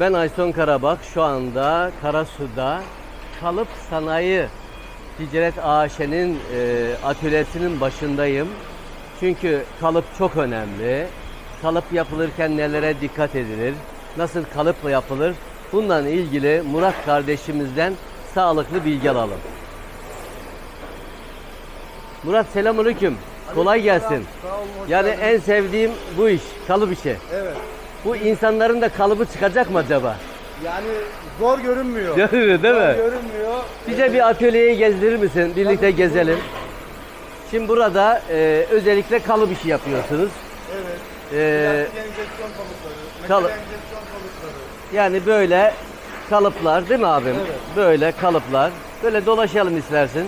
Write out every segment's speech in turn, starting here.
Ben Ayson Karabak. Şu anda Karasu'da Kalıp Sanayi Ticaret AŞ'nin e, atölyesinin başındayım. Çünkü kalıp çok önemli. Kalıp yapılırken nelere dikkat edilir? Nasıl kalıp yapılır? Bununla ilgili Murat kardeşimizden sağlıklı bilgi alalım. Murat selamünaleyküm. Kolay gelsin. Sağ olun, hoş Yani geldiniz. en sevdiğim bu iş, kalıp işi. Evet. Bu insanların da kalıbı çıkacak mı acaba? Yani zor görünmüyor. Görünüyor değil Zor mi? görünmüyor. Bize bir atölyeyi gezdirir misin? Birlikte gezelim. Şimdi burada e, özellikle kalıp işi yapıyorsunuz. Evet. E, Plastik enjeksiyon kalıpları, kalı- metal enjeksiyon kalıpları. yani böyle kalıplar değil mi abim? Evet. Böyle kalıplar. Böyle dolaşalım istersin.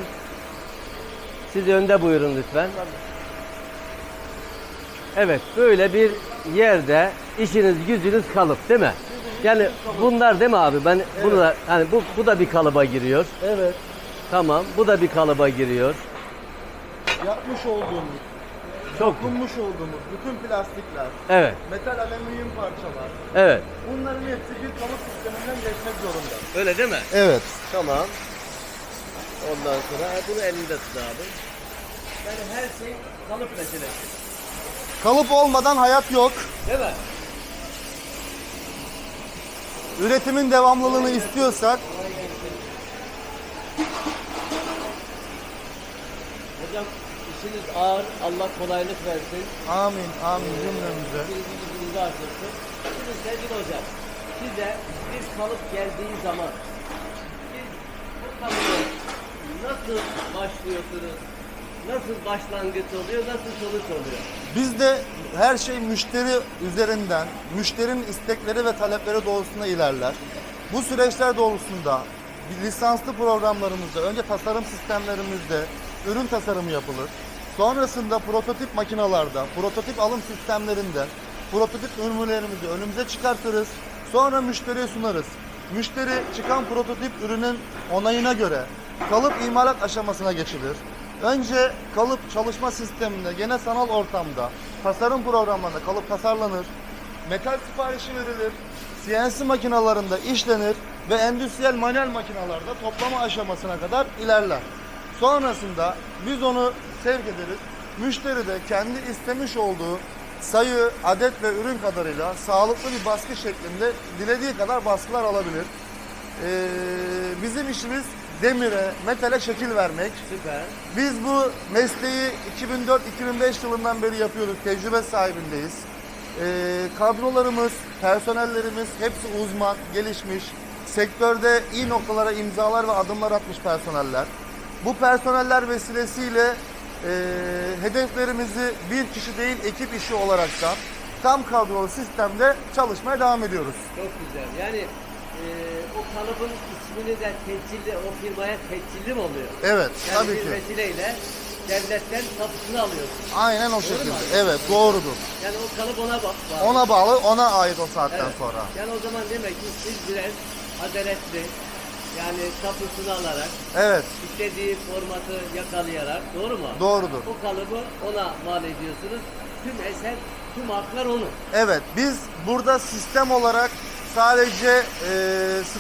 Siz önde buyurun lütfen. Evet böyle bir yerde işiniz gücünüz kalıp değil mi? Yani bunlar değil mi abi? Ben bunu da hani bu bu da bir kalıba giriyor. Evet. Tamam. Bu da bir kalıba giriyor. Yapmış olduğumuz, Çok dokunmuş olduğumuz bütün plastikler, Evet. metal alüminyum parçalar, Evet. bunların hepsi bir kalıp sisteminden geçmek zorunda. Öyle değil mi? Evet. Tamam. Ondan sonra ha, bunu elinde tut abi. Yani her şey kalıp meselesi. Kalıp olmadan hayat yok. Değil mi? Üretimin devamlılığını istiyorsak Hocam işiniz ağır. Allah kolaylık versin. amin amin cümlemize. Bizi yüzünüzü açılsın. Şimdi sevgili hocam, size bir kalıp geldiği zaman siz bu kalıbı nasıl başlıyorsunuz? Nasıl başlangıç oluyor, nasıl sonuç oluyor? Bizde her şey müşteri üzerinden, müşterinin istekleri ve talepleri doğrultusunda ilerler. Bu süreçler doğrultusunda lisanslı programlarımızda önce tasarım sistemlerimizde ürün tasarımı yapılır. Sonrasında prototip makinalarda, prototip alım sistemlerinde prototip ürünlerimizi önümüze çıkartırız. Sonra müşteriye sunarız. Müşteri çıkan prototip ürünün onayına göre kalıp imalat aşamasına geçilir. Önce kalıp çalışma sisteminde gene sanal ortamda tasarım programlarında kalıp tasarlanır. Metal siparişi verilir. CNC makinalarında işlenir ve endüstriyel manuel makinalarda toplama aşamasına kadar ilerler. Sonrasında biz onu sevk ederiz. Müşteri de kendi istemiş olduğu sayı, adet ve ürün kadarıyla sağlıklı bir baskı şeklinde dilediği kadar baskılar alabilir. Ee, bizim işimiz demire, metale şekil vermek. Süper. Biz bu mesleği 2004-2005 yılından beri yapıyoruz. Tecrübe sahibindeyiz. Ee, kadrolarımız, personellerimiz hepsi uzman, gelişmiş. Sektörde iyi noktalara imzalar ve adımlar atmış personeller. Bu personeller vesilesiyle e, hedeflerimizi bir kişi değil ekip işi olaraktan tam kadrolu sistemde çalışmaya devam ediyoruz. Çok güzel. Yani e, o kalıbın ismini de teçhilli, o firmaya teçhilli mi oluyor? Evet, Yani tabii bir ki. vesileyle devletten tapusunu alıyorsun. Aynen o şekilde. abi? Evet, doğrudur. Yani o kalıp ona bak. bağlı. Ona bağlı, ona ait o saatten Evet. sonra. Yani o zaman demek ki siz biraz adaletli, yani tapusunu alarak, Evet, istediği formatı yakalayarak, doğru mu? doğrudur. O kalıbı ona mal ediyorsunuz. Tüm eser, tüm haklar onun. Evet, biz burada sistem olarak sadece e,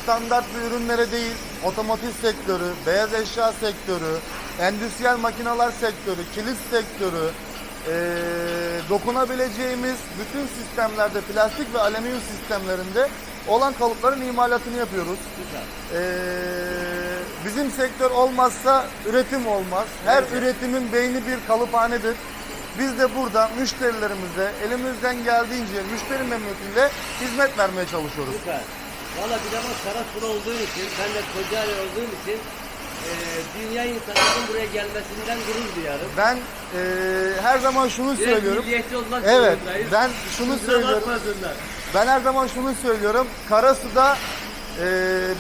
standart bir ürünlere değil, otomotiv sektörü, beyaz eşya sektörü, endüstriyel makineler sektörü, kilit sektörü, e, dokunabileceğimiz bütün sistemlerde, plastik ve alüminyum sistemlerinde olan kalıpların imalatını yapıyoruz. Güzel. Ee, bizim sektör olmazsa üretim olmaz. Her Evet. üretimin beyni bir kalıphanedir. Biz de burada müşterilerimize elimizden geldiğince müşteri memnuniyetiyle hizmet vermeye çalışıyoruz. Süper. Valla bir de bak Karasura olduğum için, ben de Kocaeli olduğum için e, dünya insanının buraya gelmesinden gurur duyarım. Ben e, her zaman şunu Biraz söylüyorum. milliyetçi olmak Evet, zorundayız. ben şunu Kusura söylüyorum. bakmasınlar. Ben her zaman şunu söylüyorum. Karasu'da e,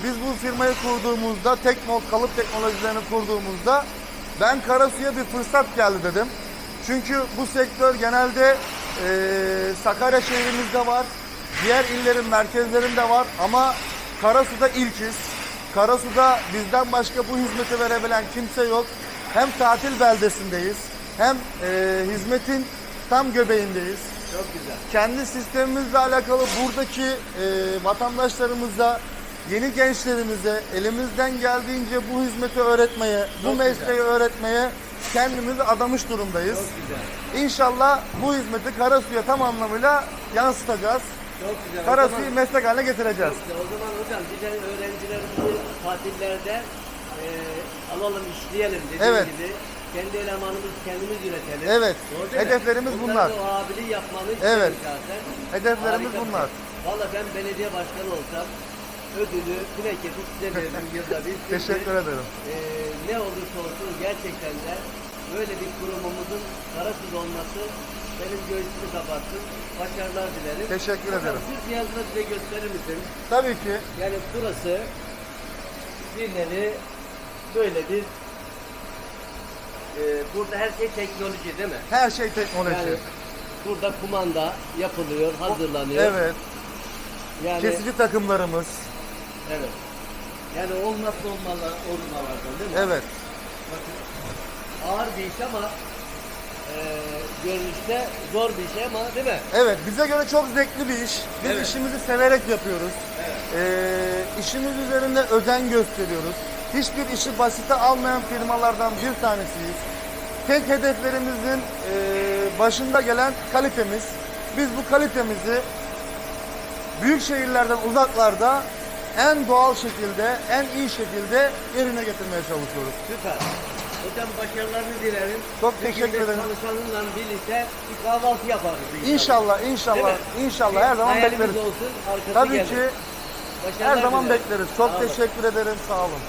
biz bu firmayı kurduğumuzda, Tekmol kalıp teknolojilerini kurduğumuzda ben Karasu'ya bir fırsat geldi dedim. Çünkü bu sektör genelde e, Sakarya şehrimizde var. Diğer illerin merkezlerinde var ama Karasu'da ilkiz. Karasu'da bizden başka bu hizmeti verebilen kimse yok. Hem tatil beldesindeyiz hem e, hizmetin tam göbeğindeyiz. Çok güzel. Kendi sistemimizle alakalı buradaki e, vatandaşlarımıza, yeni gençlerimize elimizden geldiğince bu hizmeti öğretmeye, bu mesleği öğretmeye kendimizi adamış durumdayız. Güzel. İnşallah bu hizmeti Karasu'ya tam anlamıyla yansıtacağız. Çok güzel. Karasu'yu zaman- meslek haline getireceğiz. Çok güzel. O zaman hocam biz de öğrencilerimizi tatillerde e, alalım, işleyelim dediğim Evet. gibi. Kendi elemanımızı kendimiz üretelim. Evet. Hedeflerimiz Bunlar bunlar. da o abiliği yapmanı Evet. zaten. Hedeflerimiz Harika bunlar. Valla ben belediye başkanı olsam ödülü plaketi size veririm yılda bir. Çünkü, Teşekkür ederim. e, ne olursa olsun gerçekten de böyle bir kurumumuzun Karasuz olması benim göğsümü kapattı. Başarılar dilerim. Teşekkür Hocam, ederim. Siz cihazını bize gösterir misiniz? Tabii ki. Yani burası bir nevi böyle bir e, burada her şey teknoloji değil mi? Her şey teknoloji. Yani burada kumanda yapılıyor, hazırlanıyor. evet. Yani Kesici takımlarımız. Evet. Yani olmazsa olmalar, olmalardan değil mi? Evet. Bakın ağır bir iş ama e, görünüşte zor bir şey ama değil mi? Evet, bize göre çok zevkli bir iş. Biz Evet. işimizi severek yapıyoruz. Ee, işimiz üzerinde özen gösteriyoruz. Hiçbir işi basite almayan firmalardan bir tanesiyiz. Tek hedeflerimizin e, başında gelen kalitemiz. Biz bu kalitemizi büyük şehirlerden uzaklarda en doğal şekilde, en iyi şekilde yerine getirmeye çalışıyoruz. Süper. Hocam başarılarını dilerim. Çok teşekkür ederim. Çalışanınla birlikte bir kahvaltı yaparız inşallah. İnşallah, inşallah, her zaman Hayalimiz bekleriz. olsun, arkası Tabii gelir. ki Başarılar her zaman dilerim. bekleriz. Çok Sağ olun. teşekkür ederim. Sağ olun.